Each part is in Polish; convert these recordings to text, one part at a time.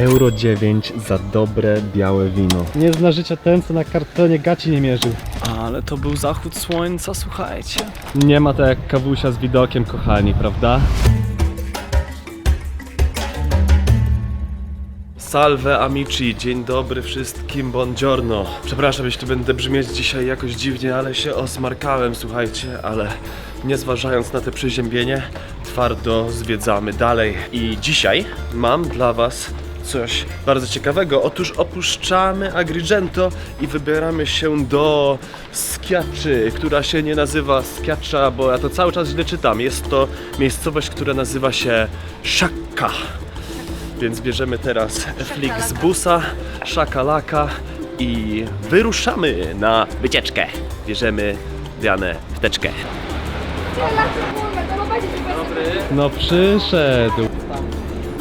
Euro 9 za dobre białe wino. Nie zna życia ten, co na kartonie gaci nie mierzył. Ale to był zachód słońca, słuchajcie. Nie ma to jak kawusia z widokiem, kochani, prawda? Salve amici, dzień dobry wszystkim, buongiorno. Przepraszam, jeśli będę brzmieć dzisiaj jakoś dziwnie, ale się osmarkałem, słuchajcie, ale nie zważając na te przeziębienie, twardo zwiedzamy dalej. I dzisiaj mam dla was coś bardzo ciekawego. Otóż opuszczamy Agrigento i wybieramy się do Schiacci, która się nie nazywa Schiaccia, bo ja to cały czas źle czytam. Jest to miejscowość, która nazywa się Sciacca. Więc bierzemy teraz Flixbusa, szakalaka i wyruszamy na wycieczkę. Bierzemy Dianę w teczkę. No przyszedł.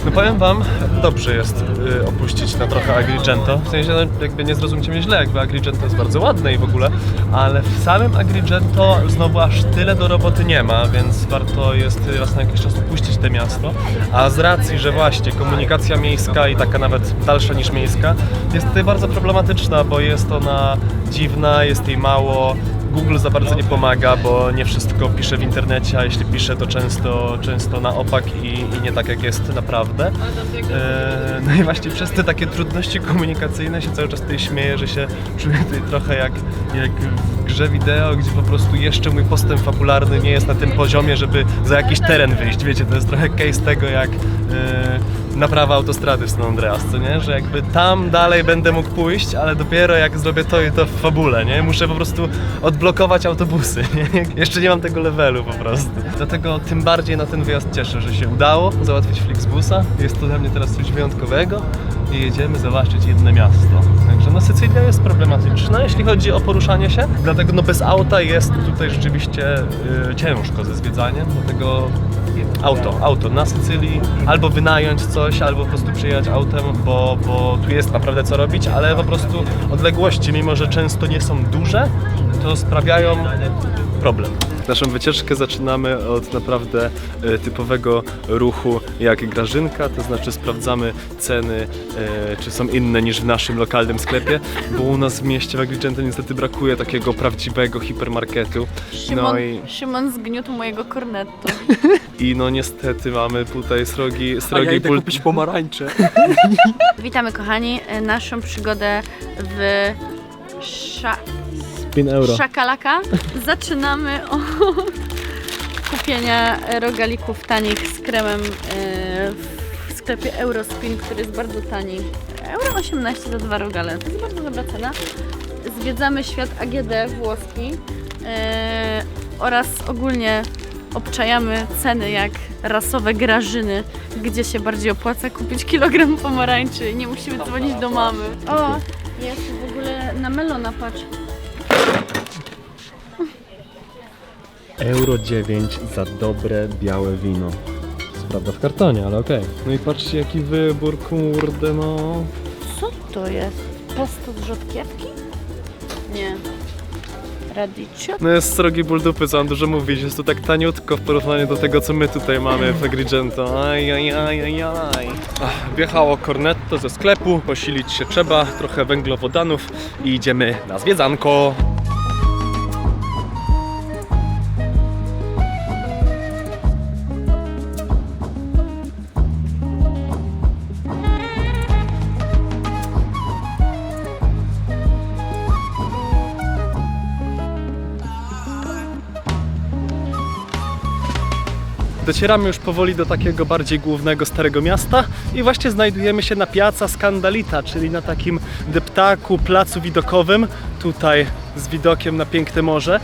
No powiem wam, dobrze jest y, opuścić na trochę Agrigento. W sensie, no, jakby nie zrozumcie mnie źle, jakby Agrigento jest bardzo ładne i w ogóle, ale w samym Agrigento znowu aż tyle do roboty nie ma, więc warto jest y, raz na jakiś czas opuścić te miasto. A z racji, że właśnie komunikacja miejska i taka nawet dalsza niż miejska jest tutaj bardzo problematyczna, bo jest ona dziwna, jest jej mało. Google za bardzo nie pomaga, bo nie wszystko pisze w internecie, a jeśli pisze, to często, często na opak i, i nie tak jak jest naprawdę. E, no i właśnie przez te takie trudności komunikacyjne się cały czas tutaj śmieję, że się czuję tutaj trochę jak, jak w grze wideo, gdzie po prostu jeszcze mój postęp fabularny nie jest na tym poziomie, żeby za jakiś teren wyjść. Wiecie, to jest trochę case tego jak e, naprawa autostrady w San Andreas, co nie? Że jakby tam dalej będę mógł pójść, ale dopiero jak zrobię to i to w fabule, nie? Muszę po prostu odblokować autobusy, nie? Jeszcze nie mam tego levelu po prostu. Dlatego tym bardziej na ten wyjazd cieszę, że się udało załatwić Flixbusa. Jest to dla mnie teraz coś wyjątkowego i jedziemy zobaczyć jedno miasto. Także no Sycylia jest problematyczna, jeśli chodzi o poruszanie się, dlatego no bez auta jest tutaj rzeczywiście y, ciężko ze zwiedzaniem, dlatego auto, auto na Sycylii, albo wynająć coś, albo po prostu przyjechać autem, bo, bo tu jest naprawdę co robić, ale po prostu odległości, mimo że często nie są duże, to sprawiają problem. Naszą wycieczkę zaczynamy od naprawdę e, typowego ruchu jak grażynka, to znaczy sprawdzamy ceny, e, czy są inne niż w naszym lokalnym sklepie, bo u nas w mieście w Agrigento niestety brakuje takiego prawdziwego hipermarketu. Szymon, No i, Szymon zgniótł mojego kornetto. i no niestety mamy tutaj srogi, srogi ból- pomarańcze. Witamy kochani, naszą przygodę w sza, Spin euro. Szakalaka. Zaczynamy od kupienia rogalików tanich z kremem e, w sklepie Eurospin, który jest bardzo tani. Euro 18 za dwa rogale, to jest bardzo dobra cena. Zwiedzamy świat AGD włoski e, oraz ogólnie obczajamy ceny jak rasowe grażyny, gdzie się bardziej opłaca kupić kilogram pomarańczy nie musimy dzwonić do mamy. O, jest w ogóle na melona, patrz. Euro 9 za dobre białe wino. Co Prawda w kartonie, ale okej. No i patrzcie jaki wybór, kurde no. Co to jest? Pesto z rzodkiewki? Nie. Radicchio? No jest srogi ból dupy, co mam dużo mówić. Jest to tak taniutko w porównaniu do tego, co my tutaj mamy w Agrigento. Aj, aj, aj, aj, aj. Ach, Wjechało cornetto ze sklepu, posilić się trzeba, trochę węglowodanów i idziemy na zwiedzanko. Docieramy już powoli do takiego bardziej głównego starego miasta i właśnie znajdujemy się na Piazza Scandalita, czyli na takim deptaku, placu widokowym, tutaj z widokiem na piękne morze.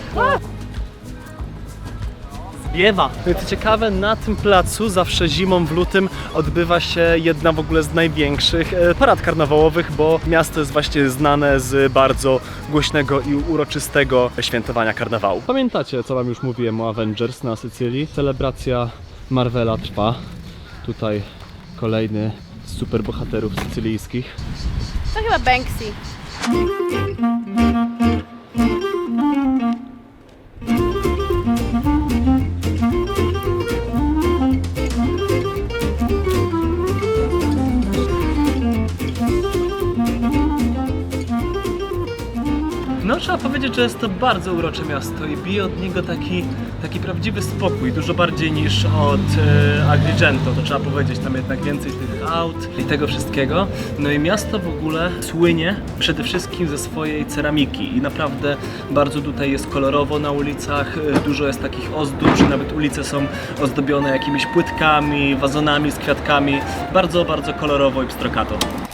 Zwiewa! No i co ciekawe, na tym placu zawsze zimą w lutym odbywa się jedna w ogóle z największych e, parad karnawałowych, bo miasto jest właśnie znane z bardzo głośnego i uroczystego świętowania karnawału. Pamiętacie co wam już mówiłem o Avengers na Sycylii? Celebracja Marvela trwa. Tutaj kolejny z superbohaterów sycylijskich. To chyba Banksy. No trzeba powiedzieć, że jest to bardzo urocze miasto i bije od niego taki, taki prawdziwy spokój, dużo bardziej niż od e, Agrigento, to trzeba powiedzieć, tam jednak więcej tych aut i tego wszystkiego. No i miasto w ogóle słynie przede wszystkim ze swojej ceramiki i naprawdę bardzo tutaj jest kolorowo na ulicach, e, dużo jest takich ozdób, że nawet ulice są ozdobione jakimiś płytkami, wazonami z kwiatkami, bardzo, bardzo kolorowo i pstrokato.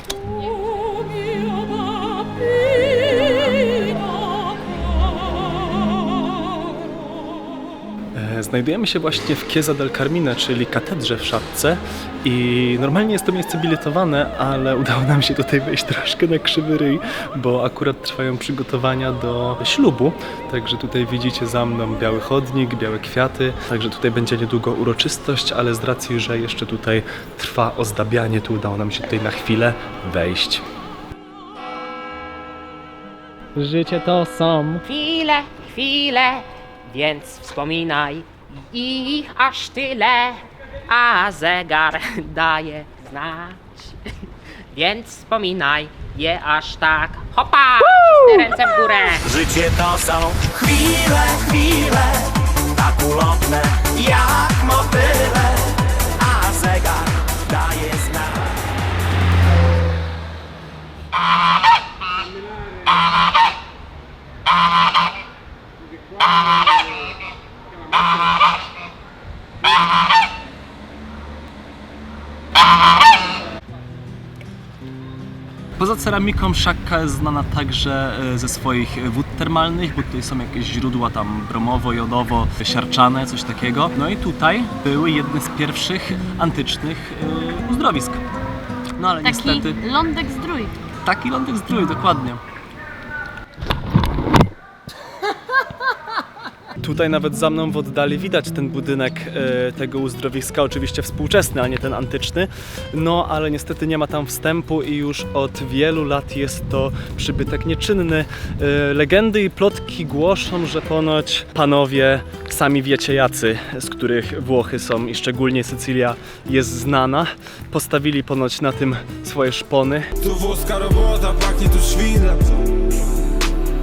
Znajdujemy się właśnie w Chiesa del Carmine, czyli katedrze w Szatce i normalnie jest to miejsce biletowane, ale udało nam się tutaj wejść troszkę na krzywy ryj, bo akurat trwają przygotowania do ślubu, także tutaj widzicie za mną biały chodnik, białe kwiaty, także tutaj będzie niedługo uroczystość, ale z racji, że jeszcze tutaj trwa ozdabianie, to udało nam się tutaj na chwilę wejść. Życie to są. Chwile, chwile, więc wspominaj ich aż tyle, a zegar daje znać. Więc wspominaj je aż tak. Hopa! Wszystkie ręce w górę. Życie to są chwile, chwile Tak ulotne jak motyle Poza ceramiką Szakka jest znana także e, ze swoich wód termalnych, bo tutaj są jakieś źródła tam bromowo, jodowo, siarczane, coś takiego. No i tutaj były jedne z pierwszych antycznych e, uzdrowisk. No ale Taki niestety lądek zdrój. taki lądek zdrój, dokładnie. Tutaj nawet za mną w oddali widać ten budynek e, tego uzdrowiska, oczywiście współczesny, a nie ten antyczny. No ale niestety nie ma tam wstępu i już od wielu lat jest to przybytek nieczynny. E, legendy i plotki głoszą, że ponoć panowie, sami wiecie jacy, z których Włochy są i szczególnie Sycylia jest znana, postawili ponoć na tym swoje szpony. Tu włoska robota, pachnie tu świnem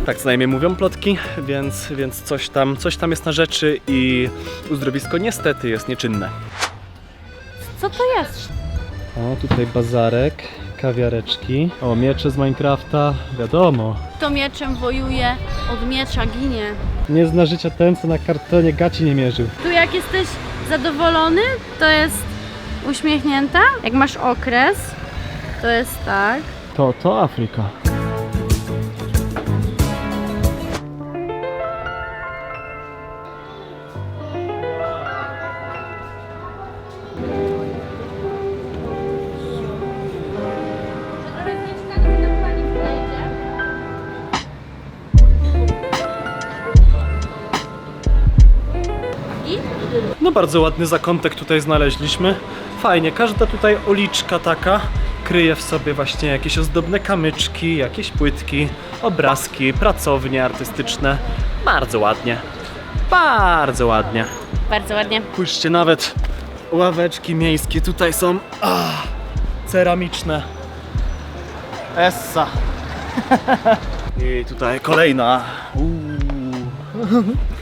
Tak co najmniej mówią plotki, więc, więc coś, tam, coś tam jest na rzeczy i uzdrowisko niestety jest nieczynne. Co to jest? O, tutaj bazarek, kawiareczki. O, miecze z Minecrafta, wiadomo. Kto mieczem wojuje, od miecza ginie. Nie zna życia ten, co na kartonie gaci nie mierzył. Tu jak jesteś zadowolony, to jest uśmiechnięta. Jak masz okres, to jest tak. To, to Afryka. No bardzo ładny zakątek tutaj znaleźliśmy. Fajnie, każda tutaj uliczka taka kryje w sobie właśnie jakieś ozdobne kamyczki, jakieś płytki, obrazki, pracownie artystyczne. Bardzo ładnie. Bardzo ładnie. Bardzo ładnie. Spójrzcie, nawet ławeczki miejskie tutaj są ah, ceramiczne. Essa. I tutaj kolejna. Uuu.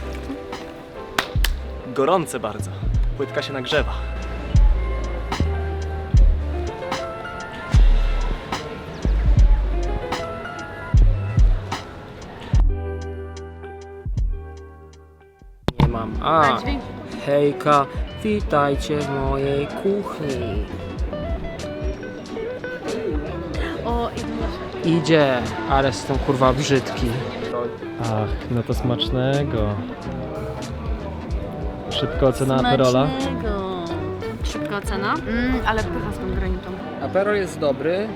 Gorące bardzo. Płytka się nagrzewa. Nie mam. A, hejka, witajcie w mojej kuchni. O, i. Idzie, ale jestem kurwa brzydki. Ach, no to smacznego. Szybka ocena Aperola. Smacznego. Szybka ocena. Mm, ale pycha z tą granitą. Aperol jest dobry.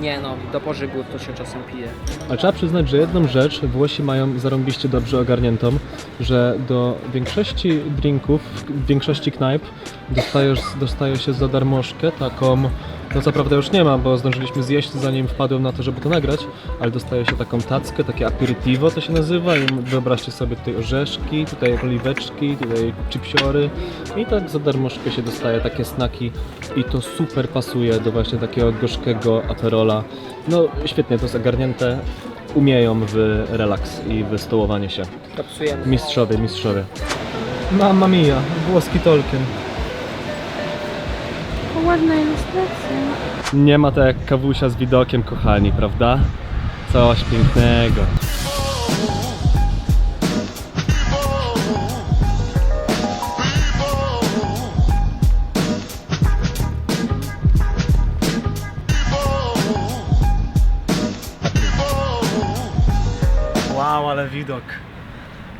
Nie no, do pożygów to się czasem pije. Ale trzeba przyznać, że jedną rzecz Włosi mają zarąbiście dobrze ogarniętą, że do większości drinków, w większości knajp dostajesz, dostaje się za darmożkę taką, no co prawda już nie ma, bo zdążyliśmy zjeść zanim wpadłem na to, żeby to nagrać, ale dostaje się taką tackę, takie aperitivo to się nazywa i wyobraźcie sobie tutaj orzeszki, tutaj oliweczki, tutaj chipsiory i tak za darmożkę się dostaje takie snaki i to super pasuje do właśnie takiego gorzkiego aperola. No świetnie to jest ogarnięte, umieją w relaks i w stołowanie się. Mistrzowie, mistrzowie. Mamma mia, włoski Tolkien. To ładna ilustracja. Nie ma tak jak kawusia z widokiem, kochani, prawda? Coś pięknego.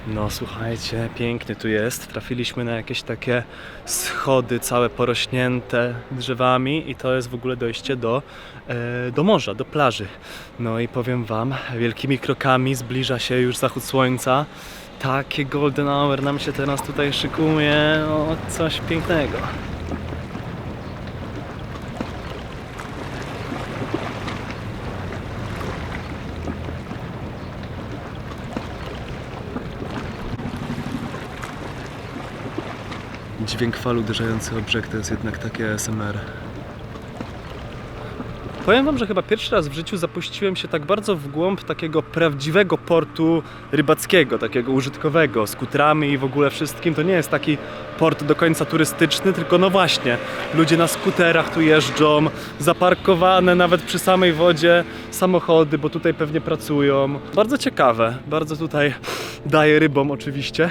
No słuchajcie, piękny tu jest. Trafiliśmy na jakieś takie schody całe porośnięte drzewami i to jest w ogóle dojście do, e, do morza, do plaży. No i powiem wam, wielkimi krokami zbliża się już zachód słońca. Takie golden hour nam się teraz tutaj szykuje. O, coś pięknego. Dźwięk fal uderzający o brzeg to jest jednak takie ASMR. Powiem wam, że chyba pierwszy raz w życiu zapuściłem się tak bardzo w głąb takiego prawdziwego portu rybackiego, takiego użytkowego, z kutrami i w ogóle wszystkim. To nie jest taki port do końca turystyczny, tylko no właśnie, ludzie na skuterach tu jeżdżą, zaparkowane nawet przy samej wodzie samochody, bo tutaj pewnie pracują. Bardzo ciekawe, bardzo tutaj daje rybom oczywiście.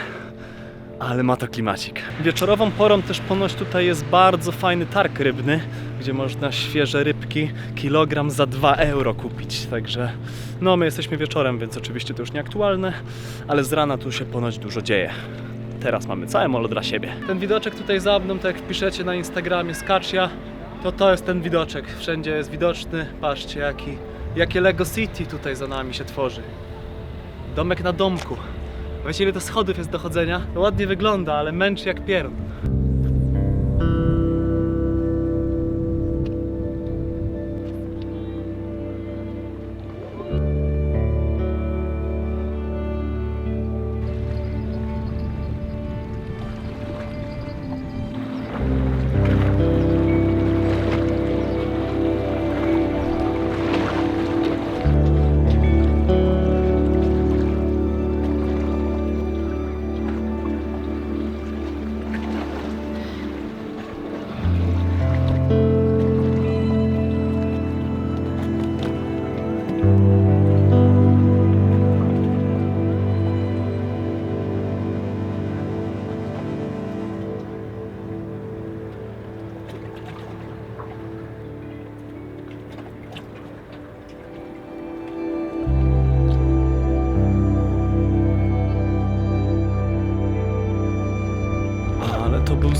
Ale ma to klimacik. Wieczorową porą też ponoć tutaj jest bardzo fajny targ rybny, gdzie można świeże rybki kilogram za 2 euro kupić. Także no my jesteśmy wieczorem, więc oczywiście to już nieaktualne, ale z rana tu się ponoć dużo dzieje. Teraz mamy całe molo dla siebie. Ten widoczek tutaj za mną, tak jak wpiszecie na Instagramie Skaczia, to to jest ten widoczek. Wszędzie jest widoczny. Patrzcie jaki, jakie Lego City tutaj za nami się tworzy. Domek na domku. Ile to schodów jest do chodzenia? To ładnie wygląda, ale męczy jak piern.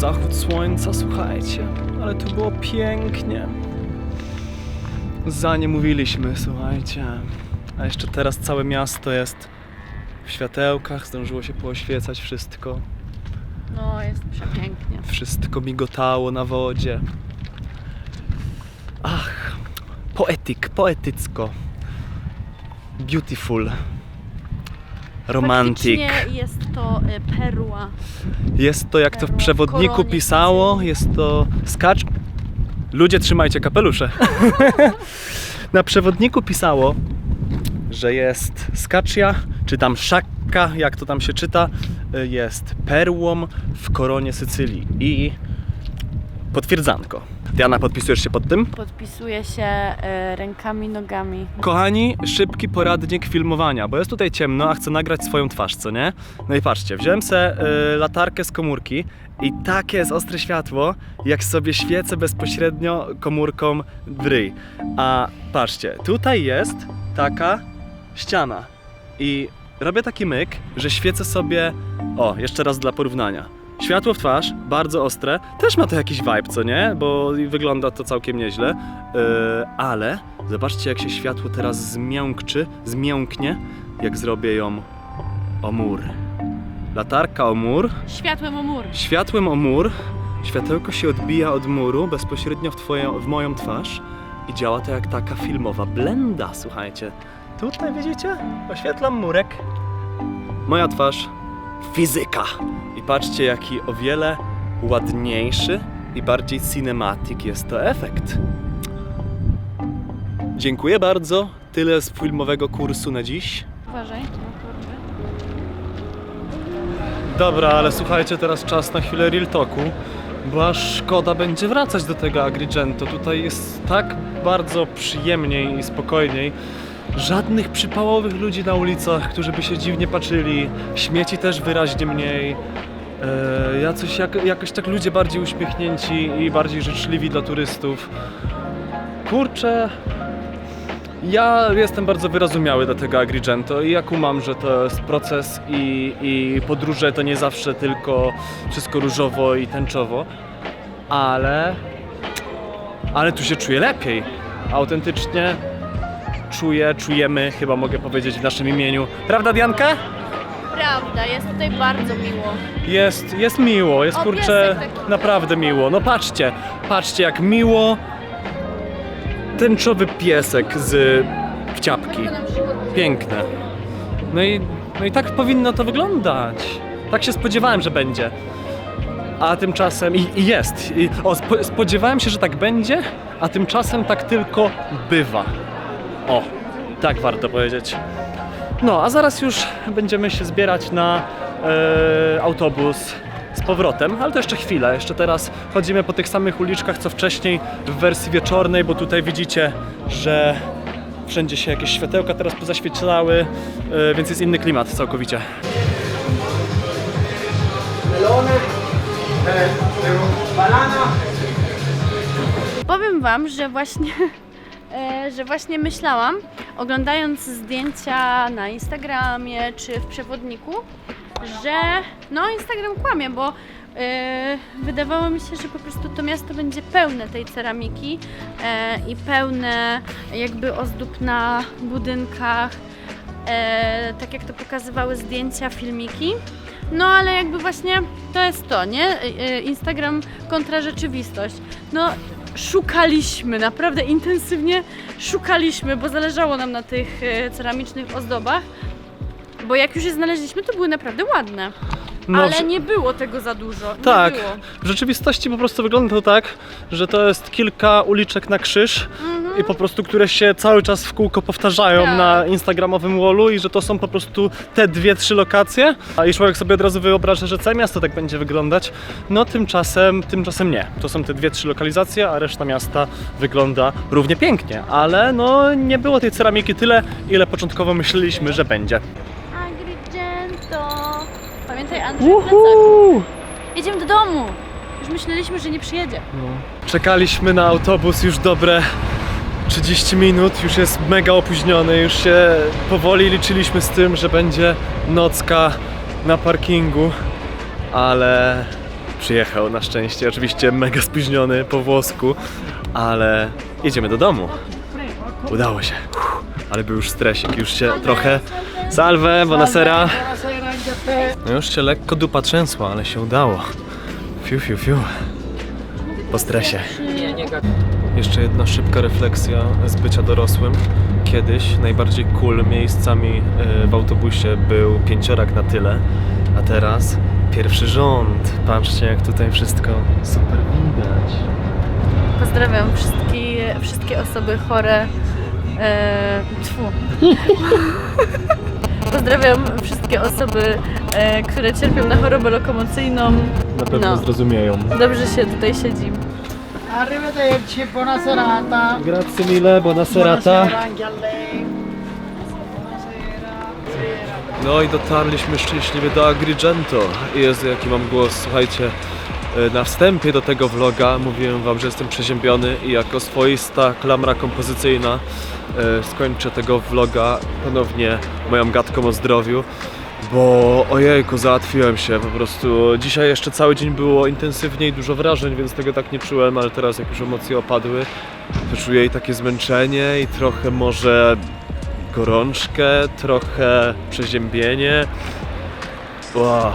Zachód słońca, słuchajcie. Ale tu było pięknie. Za nie mówiliśmy, słuchajcie. A jeszcze teraz całe miasto jest w światełkach, zdążyło się pooświecać wszystko. No, jest przepięknie. Wszystko migotało na wodzie. Ach, poetyk, poetycko. Beautiful. Faktycznie jest to y, perła. Jest to, jak to w przewodniku pisało, jest to skacz. Ludzie, trzymajcie kapelusze. Na przewodniku pisało, że jest skaczia, czy tam szakka, jak to tam się czyta, y, jest perłą w koronie Sycylii. I potwierdzanko. Diana, podpisujesz się pod tym? Podpisuje się y, rękami, nogami. Kochani, szybki poradnik filmowania, bo jest tutaj ciemno, a chcę nagrać swoją twarz, co nie? No i patrzcie, wziąłem se y, latarkę z komórki i takie jest ostre światło, jak sobie świecę bezpośrednio komórką w ryj. A patrzcie, tutaj jest taka ściana i robię taki myk, że świecę sobie, o, jeszcze raz dla porównania. Światło w twarz, bardzo ostre, też ma to jakiś vibe, co nie? Bo wygląda to całkiem nieźle, yy, ale zobaczcie jak się światło teraz zmiękczy, zmięknie, jak zrobię ją o mur. Latarka o mur, Światłem o mur. światłem o mur, światełko się odbija od muru bezpośrednio w, twoją, w moją twarz i działa to jak taka filmowa blenda, słuchajcie. Tutaj widzicie? Oświetlam murek. Moja twarz, fizyka. I patrzcie, jaki o wiele ładniejszy i bardziej cinematic jest to efekt. Dziękuję bardzo. Tyle z filmowego kursu na dziś. Uważaj. Dobra, ale słuchajcie, teraz czas na chwilę real talku, bo aż szkoda będzie wracać do tego Agrigento. Tutaj jest tak bardzo przyjemniej i spokojniej. Żadnych przypałowych ludzi na ulicach, którzy by się dziwnie patrzyli. Śmieci też wyraźnie mniej. E, jakoś, jak, jakoś tak ludzie bardziej uśmiechnięci i bardziej życzliwi dla turystów. Kurczę, ja jestem bardzo wyrozumiały do tego Agrigento i ja kumam, że to jest proces i, i podróże to nie zawsze tylko wszystko różowo i tęczowo, ale, ale tu się czuję lepiej. Autentycznie czuję, czujemy, chyba mogę powiedzieć w naszym imieniu. Prawda Dianka? Prawda, jest tutaj bardzo miło. Jest, jest miło, jest O, kurczę piesek taki. naprawdę miło. No patrzcie, patrzcie jak miło tęczowy piesek z wciapki. Piękne. No i, no i tak powinno to wyglądać. Tak się spodziewałem, że będzie. A tymczasem i, i jest. I, o, spo, spodziewałem się, że tak będzie, a tymczasem tak tylko bywa. O, tak warto powiedzieć. No, a zaraz już będziemy się zbierać na e, autobus z powrotem, ale to jeszcze chwilę. Jeszcze teraz chodzimy po tych samych uliczkach co wcześniej w wersji wieczornej, bo tutaj widzicie, że wszędzie się jakieś światełka teraz pozaświetlały, e, więc jest inny klimat całkowicie. Powiem Wam, że właśnie, e, że właśnie myślałam, oglądając zdjęcia na Instagramie czy w przewodniku, że no Instagram kłamie, bo e, wydawało mi się, że po prostu to miasto będzie pełne tej ceramiki e, i pełne jakby ozdób na budynkach, e, tak jak to pokazywały zdjęcia, filmiki. No ale jakby właśnie to jest to, nie? E, e, Instagram kontra rzeczywistość. No szukaliśmy, naprawdę intensywnie szukaliśmy, bo zależało nam na tych e, ceramicznych ozdobach. Bo jak już je znaleźliśmy, to były naprawdę ładne. No, ale nie było tego za dużo. Nie Tak, było. w rzeczywistości po prostu wygląda to tak, że to jest kilka uliczek na krzyż i po prostu, które się cały czas w kółko powtarzają. Tak. na instagramowym wallu i że to są po prostu te dwie, trzy lokacje, a i człowiek sobie od razu wyobraża, że całe miasto tak będzie wyglądać. No tymczasem, tymczasem nie. To są te dwie, trzy lokalizacje, a reszta miasta wygląda równie pięknie, ale no nie było tej ceramiki tyle, ile początkowo myśleliśmy, że będzie. Agrigento. Pamiętaj Andrzej plecak. Jedziemy do domu. Już myśleliśmy, że nie przyjedzie. Czekaliśmy na autobus już dobre 30 minut, już jest mega opóźniony, już się powoli liczyliśmy z tym, że będzie nocka na parkingu, ale przyjechał na szczęście, oczywiście mega spóźniony po włosku, ale jedziemy do domu. Udało się, ale był już stresik, już się trochę... Salve, buonasera! No już się lekko dupa trzęsła, ale się udało. Fiu, fiu, fiu. Po stresie. Jeszcze jedna szybka refleksja z bycia dorosłym. Kiedyś najbardziej cool miejscami e, w autobusie był pięciorak na tyle, a teraz pierwszy rząd. Patrzcie jak tutaj wszystko super widać. Pozdrawiam wszystkie, wszystkie osoby chore. E, tfu. Pozdrawiam wszystkie osoby, e, które cierpią na chorobę lokomocyjną. Na pewno No. zrozumieją. Dobrze się tutaj siedzi. Arrivederci, buona serata. Grazie mille, buona serata. anche a lei. No i dotarliśmy szczęśliwie do Agrigento. Jezu, jaki mam głos, słuchajcie. e, Na wstępie do tego vloga mówiłem wam, że jestem przeziębiony i jako swoista klamra kompozycyjna e, skończę tego vloga ponownie moją gadką o zdrowiu. Bo ojejku, załatwiłem się po prostu. Dzisiaj jeszcze cały dzień było intensywnie i dużo wrażeń, więc tego tak nie czułem, ale teraz jak już emocje opadły, to czuję i takie zmęczenie i trochę może gorączkę, trochę przeziębienie. Wow.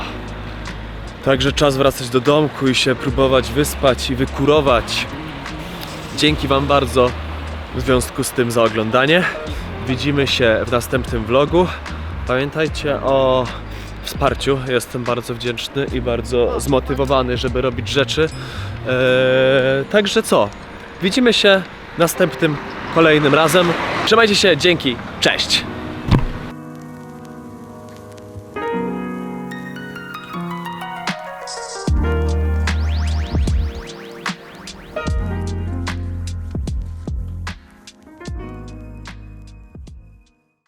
Także czas wracać do domku i się próbować wyspać i wykurować. Dzięki Wam bardzo w związku z tym za oglądanie. Widzimy się w następnym vlogu. Pamiętajcie o wsparciu. Jestem bardzo wdzięczny i bardzo zmotywowany, żeby robić rzeczy. Eee, także co? Widzimy się następnym, kolejnym razem. Trzymajcie się, dzięki, cześć!